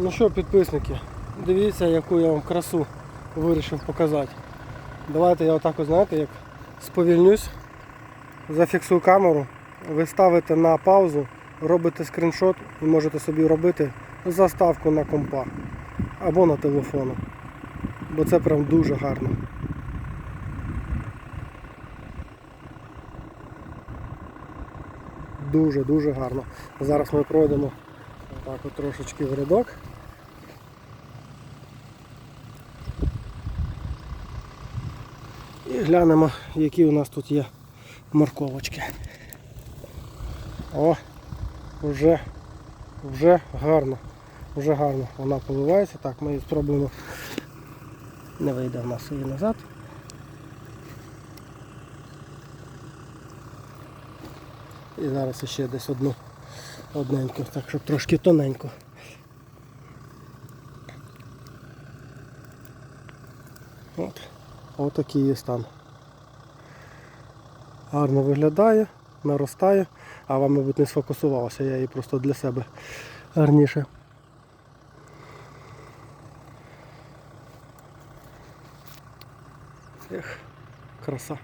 Ну що, підписники, дивіться, яку я вам красу вирішив показати. Давайте я отак, знаєте, як сповільнюсь, зафіксую камеру, ви ставите на паузу, робите скріншот і можете собі робити заставку на компа або на телефону. Бо це прям дуже гарно. Дуже-дуже гарно. Зараз ми пройдемо так от трошечки в рядок. І глянемо, які у нас тут є морковочки. О, вже, вже гарно. Вже гарно вона поливається. Так, ми її спробуємо. Не вийде в нас її назад. І зараз ще десь одну одненьку, так щоб трошки тоненько. От, отакий є стан. Гарно виглядає, наростає, а вам, мабуть, не сфокусувалося, я її просто для себе гарніше. Ех, краса.